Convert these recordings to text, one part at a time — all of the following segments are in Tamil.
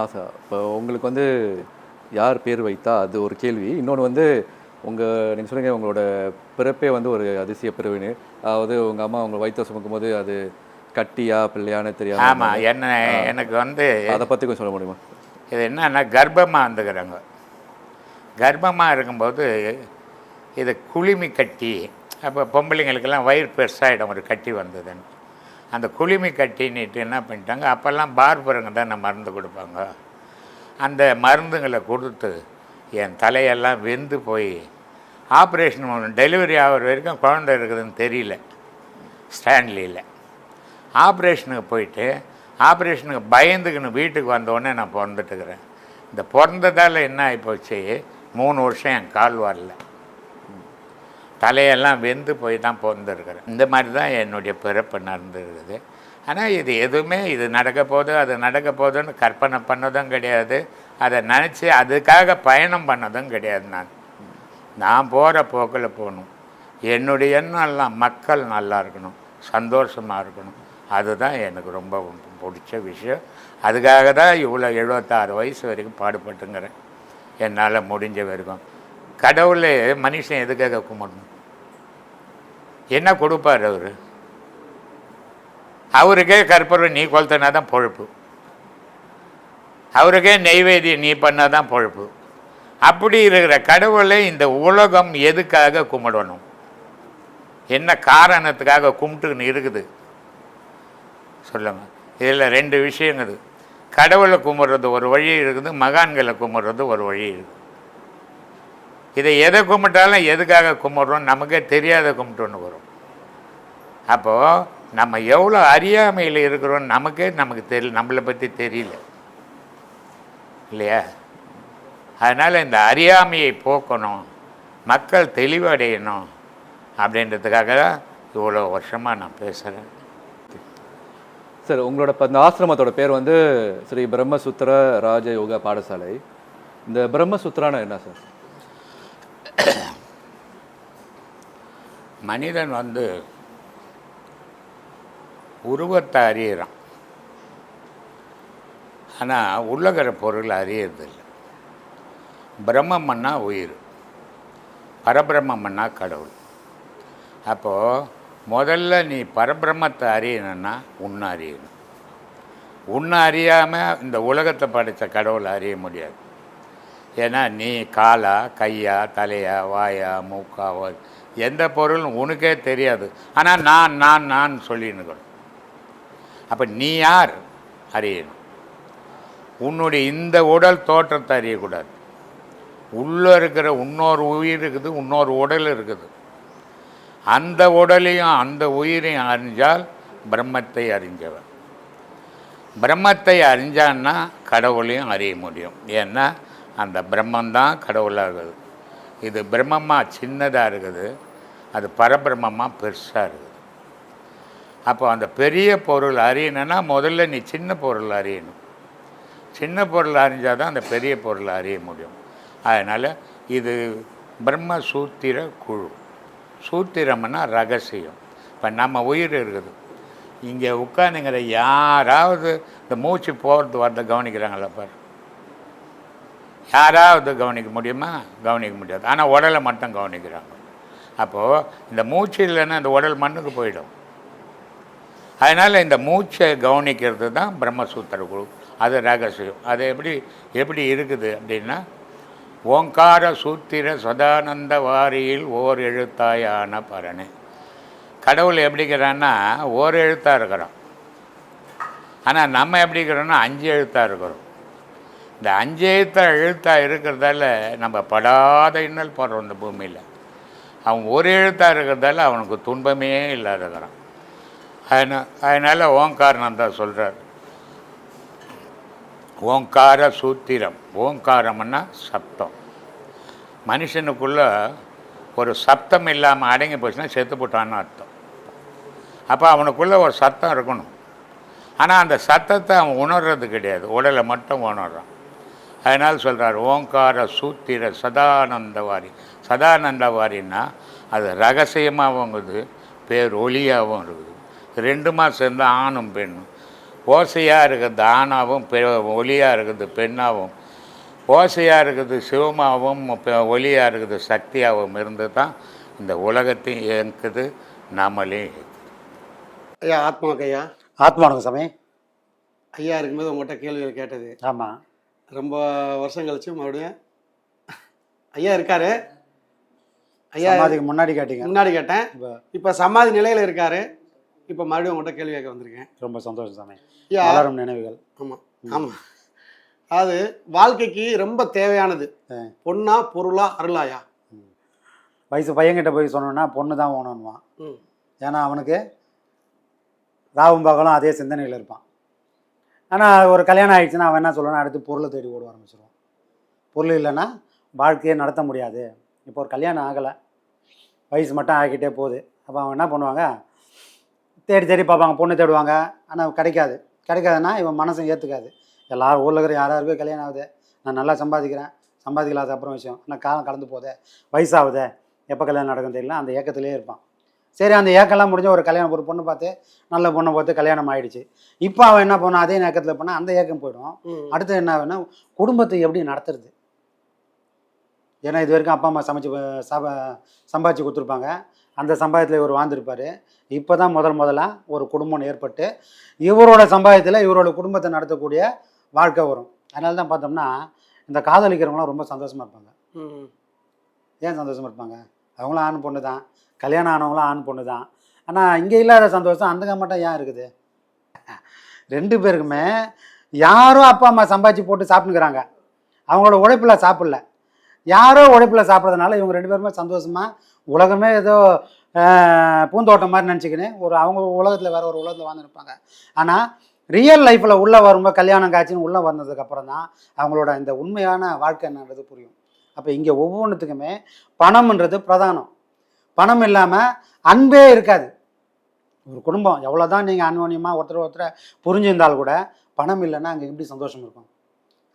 ஆ சார் இப்போ உங்களுக்கு வந்து யார் பேர் வைத்தா அது ஒரு கேள்வி. இன்னொன்று வந்து உங்கள் நீங்கள் சொல்லுங்க உங்களோட பிறப்பே வந்து ஒரு அதிசய பிறவின்னு. அதாவது உங்கள் அம்மா உங்களை வயிற்று சுமக்கும் போது அது கட்டியா பிள்ளையான்னு தெரியாம ஆமாம் என்ன எனக்கு வந்து அதை பற்றி கொஞ்சம் சொல்ல முடியுமா? இது என்னன்னா கர்ப்பமாக இருந்துக்கிறாங்க கர்ப்பமாக இருக்கும்போது இது குளிமி கட்டி அப்போ பொம்பளைங்களுக்கெல்லாம் வயிறு பெருசாகிடும் ஒரு கட்டி வந்ததுன்னு. அந்த குளிமை கட்டின்னுட்டு என்ன பண்ணிட்டாங்க? அப்போல்லாம் பார்பருங்க தான் நான் மருந்து கொடுப்பாங்க. அந்த மருந்துங்களை கொடுத்து என் தலையெல்லாம் வெந்து போய் ஆப்ரேஷன் டெலிவரி ஆகிற வரைக்கும் குழந்தை இருக்குதுன்னு தெரியல ஸ்டான்லியில் ஆப்ரேஷனுக்கு போயிட்டு ஆப்ரேஷனுக்கு பயந்துக்கின்னு வீட்டுக்கு வந்தோடனே நான் பிறந்துட்டுக்கிறேன். இந்த பிறந்ததால் என்ன ஆகிப்போச்சு மூணு வருஷம் என் கால் வரல. தலையெல்லாம் வெந்து போய் தான் பிறந்திருக்கிறேன் இந்த மாதிரி தான் என்னுடைய பிறப்பு நடந்துருக்குது. ஆனால் இது எதுவுமே இது நடக்க போதும் அது நடக்க போகுதுன்னு கற்பனை பண்ணதும் கிடையாது. அதை நினச்சி அதுக்காக பயணம் பண்ணதும் கிடையாது நான். நான் போகிற போக்கில் போகணும். என்னுடைய எண்ணம் எல்லாம் மக்கள் நல்லா இருக்கணும் சந்தோஷமாக இருக்கணும். அதுதான் எனக்கு ரொம்ப பிடிச்ச விஷயம். அதுக்காக தான் இவ்வளோ எழுபத்தாறு வயசு வரைக்கும் பாடுபட்டுங்கிறேன். என்னால் முடிஞ்ச வரைக்கும். கடவுளே மனுஷன் எதுக்காக கும்பிடணும் என்ன கொடுப்பார் அவர்? அவருக்கே கற்பூரம் நீ கொளுத்தினா தான் பொழுப்பு. அவருக்கே நெய்வேதியம் நீ பண்ணால் தான் பொழுப்பு. அப்படி இருக்கிற கடவுளை இந்த உலகம் எதுக்காக கும்பிடணும்? என்ன காரணத்துக்காக கும்பிட்டுன்னு இருக்குது? சொல்லுங்கள் இதில் ரெண்டு விஷயங்குது கடவுளை கும்பிட்றது ஒரு வழி இருக்குது மகான்களை கும்பிட்றது ஒரு வழி இருக்குது. இதை எதை கும்பிட்டாலும் எதுக்காக கும்பிட்றோம் நமக்கே தெரியாத கும்பிட்டோன்னு வரும். அப்போது நம்ம எவ்வளோ அறியாமையில் இருக்கிறோம் நமக்கே நமக்கு தெரியல நம்மளை பற்றி தெரியல. இல்லையா? அதனால் இந்த அறியாமையை போக்கணும் மக்கள் தெளிவடையணும் அப்படின்றதுக்காக தான் இவ்வளோ வருஷமாக நான் பேசுகிறேன் சார் உங்களோட இப்போ இந்த ஆசிரமத்தோட பேர் வந்து ஸ்ரீ பிரம்மசுத்திர ராஜ யோகா பாடசாலை. இந்த பிரம்மசூத்திரானா என்ன சார்? மனிதன் வந்து உருவத்தை அறியிறான். ஆனால் உள்ளகிற பொருள் அறியறதில்லை. பிரம்மம்னா உயிர் பரபிரம்மம்னா கடவுள். அப்போது முதல்ல நீ பரபிரம்மத்தை அறியணும்னா உன்னை அறியணும். உன்னை அறியாமல் இந்த உலகத்தை படைத்த கடவுளை அறிய முடியாது. ஏன்னா நீ காலா கையா தலையா வாயா மூக்கா வா- எந்த பொருளும் உனக்கே தெரியாது. ஆனால் நான் நான் நான் சொல்லினுக்கணும் அப்போ நீ யார்? அறியணும். உன்னுடைய இந்த உடல் தோற்றத்தை அறியக்கூடாது. உள்ளே இருக்கிற இன்னொரு உயிர் இருக்குது இன்னொரு உடல் இருக்குது. அந்த உடலையும் அந்த உயிரையும் அறிஞ்சால் பிரம்மத்தை அறிஞ்சவன். பிரம்மத்தை அறிஞ்சான்னா கடவுளையும் அறிய முடியும். ஏன்னா அந்த பிரம்மந்தான் கடவுளாக இருக்குது. இது பிரம்மமாக சின்னதாக இருக்குது. அது பரபிரம்மமாக பெருசாக இருக்குது. அப்போ அந்த பெரிய பொருள் அறியணும்னா முதல்ல நீ சின்ன பொருள் அறியணும். சின்ன பொருள் அறிஞ்சால் தான் அந்த பெரிய பொருளை அறிய முடியும். அதனால் இது பிரம்ம சூத்திர குழு. சூத்திரம்னா ரகசியம். இப்போ நம்ம உயிர் இருக்குது. இங்கே உட்காந்துங்கிற யாராவது இந்த மூச்சு போகிறது வரத கவனிக்கிறாங்களா பாரு. யாராவது கவனிக்க முடியுமா? கவனிக்க முடியாது. ஆனால் உடலை மட்டும் கவனிக்கிறாங்க. அப்போது இந்த மூச்சு இல்லைன்னா இந்த உடல் மண்ணுக்கு போயிடும். அதனால் இந்த மூச்சை கவனிக்கிறது தான் பிரம்மசூத்திர குழு அது ரகசியம். அது எப்படி எப்படி இருக்குது அப்படின்னா ஓங்கார சூத்திர சதானந்த வாரியில் ஓர் எழுத்தாயான பரணு. கடவுள் எப்படிக்கிறான்னா ஓர் எழுத்தாக இருக்கிறோம் ஆனால் நம்ம எப்படி இருக்கிறோன்னா அஞ்சு எழுத்தாக இருக்கிறோம். இந்த அஞ்சு எழுத்தா எழுத்தாக இருக்கிறதால நம்ம படாத இன்னல் போடுறோம் இந்த பூமியில். அவன் ஒரு எழுத்தாக இருக்கிறதால அவனுக்கு துன்பமே இல்லாதகிறான் அதனால் அதனால் ஓங்காரணம் தான் சொல்கிறார் ஓங்கார சூத்திரம். ஓங்காரம்னா சப்தம். மனுஷனுக்குள்ள ஒரு சப்தம் இல்லாமல் அடங்கி போச்சுன்னா செத்து போட்டான்னு அர்த்தம். அப்போ அவனுக்குள்ளே ஒரு சத்தம் இருக்கணும். ஆனால் அந்த சத்தத்தை அவன் உணர்றது கிடையாது. உடலை மட்டும் உணர்றான். அதனால் சொல்கிறார் ஓங்கார சூத்திர சதானந்தவாரி. சதானந்தவாரின்னா அது ரகசியமாகவும் இருக்குது பேர் ஒளியாகவும் இருக்குது. ரெண்டுமா சேர்ந்து ஆணும் பெண்ணும். ஓசையாக இருக்கிறது ஆணாவும் பெ ஒளியாக இருக்குது பெண்ணாகவும் ஓசையாக இருக்குது சிவமாகவும் ஒளியாக இருக்குது சக்தியாகவும் இருந்து தான் இந்த உலகத்தையும் இயங்குது நம்மளே ஐயா ஆத்மாவுக்கு ஐயா? ஆத்மானுங்க சாமி? ஐயா இருக்கும்போது உங்கள்கிட்ட கேள்விகள் கேட்டது. ஆமாம் ரொம்ப வருஷம் கழிச்சு மறுபடியும் ஐயா இருக்காரு. ஐயா சமாதிக்கு முன்னாடி கேட்டீங்க. முன்னாடி கேட்டேன். இப்போ இப்போ சமாதி நிலையில் இருக்காரு. இப்போ மறுபடியும் உங்கள்கிட்ட கேள்வி கேட்க வந்திருக்கேன். ரொம்ப சந்தோஷம் சாமி. வளரும் நினைவுகள். ஆமாம் ஆமாம் அதாவது வாழ்க்கைக்கு ரொம்ப தேவையானது. பொண்ணா பொருளா அருளாயா? வயசு பையன்கிட்ட போய் சொன்னோன்னா பொண்ணு தான் ம். ஏன்னா அவனுக்கு ராவும் பகலும் அதே சிந்தனையில் இருப்பான். ஆனால் ஒரு கல்யாணம் ஆகிடுச்சுன்னா அவன் என்ன சொல்லணும் அடுத்து பொருளை தேடி ஓட ஆரம்பிச்சிருவான். பொருள் இல்லைன்னா வாழ்க்கையை நடத்த முடியாது. இப்போ ஒரு கல்யாணம் ஆகலை. வயசு மட்டும் ஆகிக்கிட்டே போகுது. அப்போ அவன் என்ன பண்ணுவாங்க? தேடி தேடி பார்ப்பாங்க. பொண்ணு தேடுவாங்க. ஆனால் கிடைக்காது. கிடைக்காதுன்னா இவன் மனசும் ஏற்றுக்காது எல்லாரும் ஊரில் இருக்கிற யார் யாருக்கும் கல்யாணம் ஆகுது. நான் நல்லா சம்பாதிக்கிறேன். சம்பாதிக்கலாத அப்புறம் விஷயம். ஆனால் காலம் கலந்து போதே வயசாகுதே. எப்போ கல்யாணம் நடக்கும் தெரியல. அந்த ஏக்கத்திலே இருப்பான். சரி அந்த ஏக்கெல்லாம் முடிஞ்ச ஒரு கல்யாணம் ஒரு பொண்ணு பார்த்து நல்ல பொண்ணை பார்த்து கல்யாணம் ஆயிடுச்சு. இப்போ அவன் என்ன பண்ணான் அதே ஏக்கத்தில் பண்ணால் அந்த ஏக்கம் போயிடும். அடுத்து என்ன ஆகுன்னா குடும்பத்தை எப்படி நடத்துறது? ஏன்னா இது வரைக்கும் அப்பா அம்மா சமைச்சு சம்பாதிச்சு கொடுத்துருப்பாங்க. அந்த சம்பாயத்தில் இவர் வாழ்ந்திருப்பார். இப்போ தான் முதல் முதல்ல ஒரு குடும்பம் ஏற்பட்டு இவரோட சம்பாயத்தில் இவரோட குடும்பத்தை நடத்தக்கூடிய வாழ்க்கை வரும். அதனால தான் பார்த்தோம்னா இந்த காதலிக்கிறவங்களாம் ரொம்ப சந்தோஷமாக இருப்பாங்க. ஏன் சந்தோஷமா இருப்பாங்க? அவங்களும் ஆண் பொண்ணு தான். கல்யாணம் ஆனவங்களும் ஆண் பொண்ணு தான். ஆனால் இங்கே இல்லாத சந்தோஷம் அந்த மட்டும் ஏன் இருக்குது? ரெண்டு பேருக்குமே யாரோ அப்பா அம்மா சம்பாதிச்சு போட்டு சாப்பிட்டுக்கிறாங்க. அவங்களோட உழைப்பில் சாப்பிடல. யாரோ உழைப்பில் சாப்பிட்றதுனால இவங்க ரெண்டு பேருமே சந்தோஷமாக உலகமே ஏதோ பூந்தோட்டம் மாதிரி நினச்சிக்கின்னு ஒரு அவங்க உலகத்தில் வேற ஒரு உலகத்தில் வாழ்ந்துருப்பாங்க ஆனால் ரியல் லைஃப்பில் உள்ளே வரும்போது கல்யாணம் காட்சின்னு உள்ளே வந்ததுக்கப்புறம் தான் அவங்களோட இந்த உண்மையான வாழ்க்கை என்னன்றது புரியும். அப்போ இங்கே ஒவ்வொன்றுத்துக்குமே பணம்ன்றது பிரதானம். பணம் இல்லாமல் அன்பே இருக்காது. ஒரு குடும்பம் எவ்வளோ தான் நீங்கள் அன்யோன்யமாக ஒருத்தர் ஒருத்தரை புரிஞ்சிருந்தால் கூட பணம் இல்லைன்னா அங்கே எப்படி சந்தோஷம் இருக்கும்?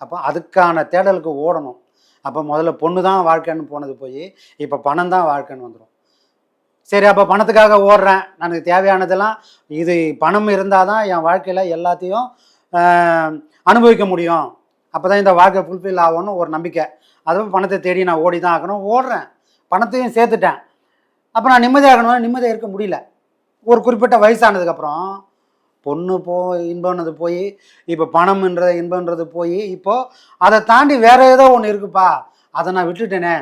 அப்போ அதுக்கான தேடலுக்கு ஓடணும். அப்போ முதல்ல பொண்ணு தான் வாழ்க்கைன்னு போனது போய் இப்போ பணம் தான் வாழ்க்கைன்னு வந்துடும் சரி அப்போ பணத்துக்காக ஓடுறேன். எனக்கு தேவையானதெல்லாம் இது பணம் இருந்தால் தான் என் வாழ்க்கையில் எல்லாத்தையும் அனுபவிக்க முடியும். அப்போ தான் இந்த வாழ்க்கை ஃபுல்ஃபில் ஆகும்னு ஒரு நம்பிக்கை. அதுவும் பணத்தை தேடி நான் ஓடி தான் ஆகணும். ஓடுறேன். பணத்தையும் சேர்த்துட்டேன். அப்போ நான் நிம்மதியாக இருக்கணும்னா நிம்மதியாக இருக்க முடியல. ஒரு குறிப்பிட்ட வயசானதுக்கப்புறம் பொண்ணு போ இன்பம்ன்றது போய் இப்போ பணம்ன்ற இன்பம்ன்றது போய் இப்போது அதை தாண்டி வேற ஏதோ ஒன்று இருக்குப்பா. அதை நான் விட்டுட்டேனே.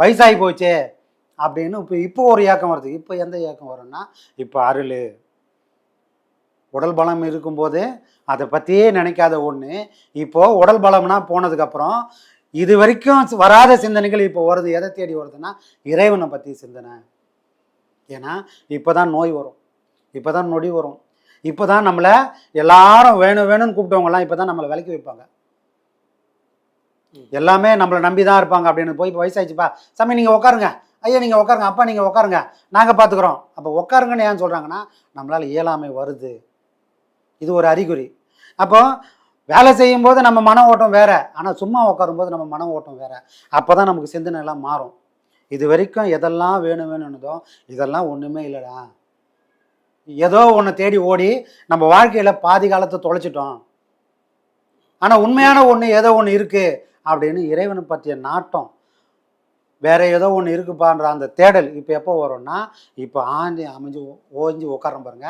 வயசாகி போச்சே அப்படின்னு இப்போ இப்போ ஒரு ஏக்கம் வருது. இப்போ எந்த ஏக்கம் வரும்னா இப்போ அருள். உடல் பலம் இருக்கும்போது அதை பற்றியே நினைக்காத ஒன்று இப்போது உடல் பலம்னா போனதுக்கப்புறம் இது வரைக்கும் வராத சிந்தனைகள் இப்போ வருது. எதை தேடி வருதுன்னா இறைவனை பற்றி சிந்தனை. ஏன்னா இப்போ தான் நோய் வரும். இப்போ தான் நொடி வரும். இப்போ தான் நம்மளை எல்லாரும் வேணும் வேணும்னு கூப்பிட்டவங்கலாம் இப்போ தான் நம்மளை விலக்கி வைப்பாங்க. எல்லாமே நம்மளை நம்பி தான் இருப்பாங்க அப்படின்னு போய் இப்போ வயசாயிடுச்சுப்பா. சாமி நீங்கள் உட்காருங்க ஐயா நீங்கள் உட்காருங்க அப்பா நீங்கள் உட்காருங்க நாங்கள் பார்த்துக்குறோம் அப்போ உட்காருங்கன்னு ஏன் சொல்கிறாங்கன்னா நம்மளால் இயலாமை வருது. இது ஒரு அறிகுறி. அப்போ வேலை செய்யும்போது நம்ம மன ஓட்டம் வேற. ஆனால் சும்மா உட்காரும்போது நம்ம மன ஓட்டம் வேற. அப்போ தான் நமக்கு சிந்தனை எல்லாம் மாறும். இது வரைக்கும் எதெல்லாம் வேணும் வேணும்னதோ இதெல்லாம் ஒன்றுமே இல்லைடா. ஏதோ ஒன்று தேடி ஓடி நம்ம வாழ்க்கையில் பாதி காலத்தை தொலைச்சிட்டோம். ஆனால் உண்மையான ஒன்று ஏதோ ஒன்று இருக்குது அப்படின்னு இறைவனை பற்றிய நாட்டம். வேற ஏதோ ஒன்று இருக்குப்பான்ற அந்த தேடல் இப்போ எப்போ வரும்னா இப்போ ஆண்டி அமைஞ்சு ஓஞ்சி உட்காரம் பாருங்க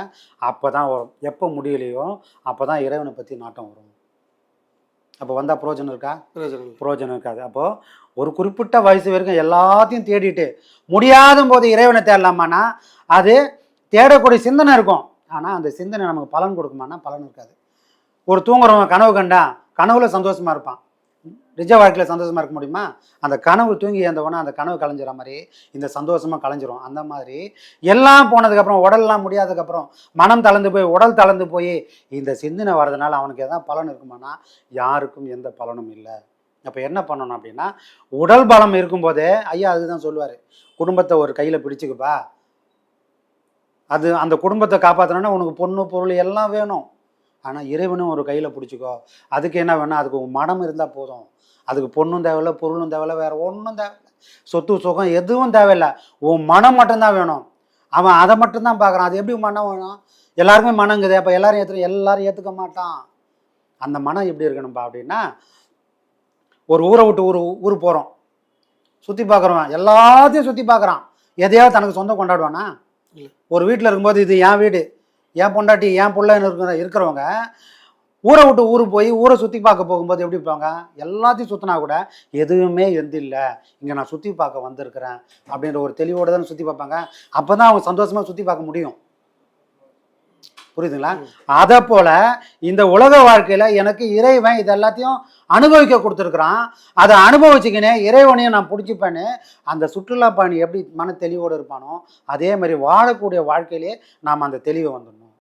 அப்போ தான் வரும். எப்போ முடியலையோ அப்போ தான் இறைவனை பற்றி நாட்டம் வரும். அப்போ வந்தால் பிரயோஜனம் இருக்கா. பிரயோஜனம் இருக்காது. அப்போது ஒரு குறிப்பிட்ட வயசு வரைக்கும் எல்லாத்தையும் தேடிட்டு முடியாத போது இறைவனை தேடலாமான்னா அது தேடக்கூடிய சிந்தனை இருக்கும். ஆனால் அந்த சிந்தனை நமக்கு பலன் கொடுக்குமானா பலன் இருக்காது. ஒரு தூங்குறவன் கனவு கண்டான் கனவுல சந்தோஷமா இருப்பான். நிஜ வாழ்க்கையில் சந்தோஷமாக இருக்க முடியுமா? அந்த கனவு தூங்கி ஏந்தவொடனே அந்த கனவு கலைஞ்சிற மாதிரி இந்த சந்தோஷமாக கலைஞ்சிரும். அந்த மாதிரி எல்லாம் போனதுக்கப்புறம் உடல்லாம் முடியாததுக்கப்புறம் மனம் தளர்ந்து போய் உடல் தளர்ந்து போய் இந்த சிந்தனை வர்றதுனால அவனுக்கு எதாவது பலன் இருக்குமானா யாருக்கும் எந்த பலனும் இல்லை. அப்போ என்ன பண்ணணும் அப்படின்னா உடல் பலம் இருக்கும்போதே ஐயா அதுதான் சொல்லுவார். குடும்பத்தை ஒரு கையில் பிடிச்சிக்குப்பா. அது அந்த குடும்பத்தை காப்பாற்றணும்னா உனக்கு பொண்ணு பொருள் எல்லாம் வேணும். ஆனால் இறைவனும் ஒரு கையில் பிடிச்சிக்கோ. அதுக்கு என்ன வேணும்? அதுக்கு உன் மனம் இருந்தால் போதும். அதுக்கு பொண்ணும் தேவையில்ல பொருளும் தேவையில்ல வேற ஒன்றும் தேவையில்ல சொத்து சுகம் எதுவும் தேவையில்ல. உன் மனம் மட்டும்தான் வேணும். அவன் அதை மட்டும்தான் பார்க்குறான். அது எப்படி மனம் வேணும்? எல்லாருக்குமே மனங்குது அப்போ எல்லாரும் ஏற்று எல்லாரும் ஏற்றுக்க மாட்டான். அந்த மனம் எப்படி இருக்கணும்பா அப்படின்னா ஒரு ஊரை விட்டு ஊர் ஊர் போகிறோம் சுற்றி பார்க்குறவன் எல்லாத்தையும் சுற்றி பார்க்குறான். எதையாவது தனக்கு சொந்தம் கொண்டாடுவானா? இல்ல. ஒரு வீட்டில் இருக்கும்போது இது என் வீடு என் பொண்டாட்டி என் பிள்ளைன்னு இருக்கிற இருக்கிறவங்க ஊரை விட்டு ஊர் போய் ஊரை சுற்றி பார்க்க போகும்போது எப்படி இருப்பாங்க? எல்லாத்தையும் சுற்றினா கூட எதுவுமே எந்த இல்லை. இங்கே நான் சுற்றி பார்க்க வந்திருக்கிறேன் அப்படின்ற ஒரு தெளிவோடு தானே சுற்றி பார்ப்பாங்க. அப்போ தான் அவங்க சந்தோஷமாக சுற்றி பார்க்க முடியும். புரியுதுங்களா? அதை போல் இந்த உலக வாழ்க்கையில் எனக்கு இறைவன் இது எல்லாத்தையும் அனுபவிக்க கொடுத்துருக்குறான். அதை அனுபவிச்சுக்கினே இறைவனையும் நான் பிடிச்சிப்பேன்னு அந்த சுற்றுலா பயணி எப்படி மன தெளிவோடு இருப்பானோ அதே மாதிரி வாழக்கூடிய வாழ்க்கையிலே நாம் அந்த தெளிவை வந்துடணும்.